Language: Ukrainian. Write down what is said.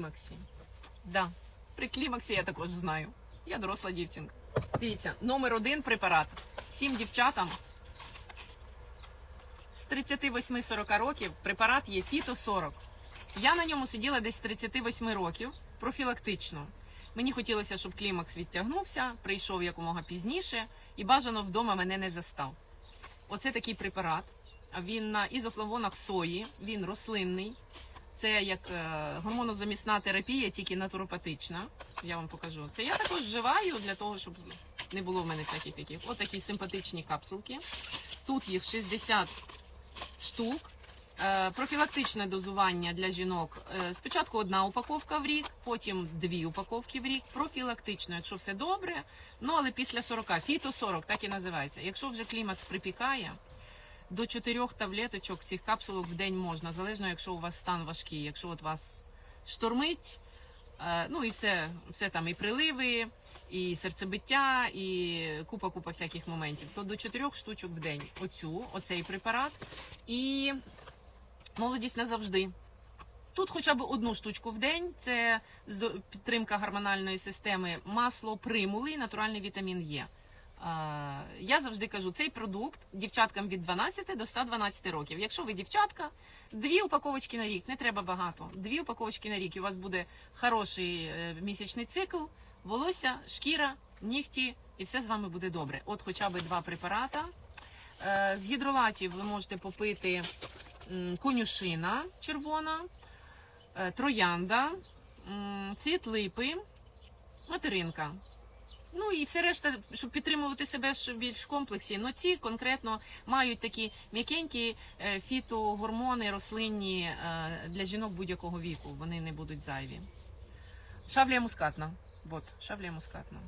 клімаксі. Да. При клімаксі я також знаю. Я доросла дівчинка. Дивіться, номер один препарат. Всім дівчатам з 38-40 років препарат є Фіто 40. Я на ньому сиділа десь з 38 років профілактично. Мені хотілося, щоб клімакс відтягнувся, прийшов якомога пізніше і бажано вдома мене не застав. Оце такий препарат. Він на ізофлавонах сої, він рослинний. Це як е, гормонозамісна терапія, тільки натуропатична. Я вам покажу. Це я також вживаю для того, щоб не було в мене всяких таких. Ось такі симпатичні капсулки. Тут їх 60 штук. Е, Профілактичне дозування для жінок. Е, Спочатку одна упаковка в рік, потім дві упаковки в рік. Профілактично, якщо все добре. Ну але після 40, фіто 40, так і називається. Якщо вже клімакс припікає, до чотирьох таблеточок цих капсулок в день можна, залежно, якщо у вас стан важкий. Якщо от вас штормить, е, ну і все, все там і приливи, і серцебиття, і купа купа всяких моментів, то до чотирьох штучок в день. Оцю, оцей препарат. І молодість назавжди. Тут хоча б одну штучку в день. Це підтримка гормональної системи, масло примули, і натуральний вітамін Е. Я завжди кажу, цей продукт дівчаткам від 12 до 112 років. Якщо ви дівчатка, дві упаковочки на рік, не треба багато. Дві упаковочки на рік, і у вас буде хороший е, місячний цикл, волосся, шкіра, нігті, і все з вами буде добре. От хоча б два препарата. Е, З гідролатів ви можете попити конюшина червона, е, троянда, цвіт липи, материнка. Ну і все решта, щоб підтримувати себе більш в комплексі. Ну ці конкретно мають такі м'якенькі е, фітогормони рослинні е, для жінок будь-якого віку. Вони не будуть зайві. Шавлія мускатна. Вот, шавлія мускатна.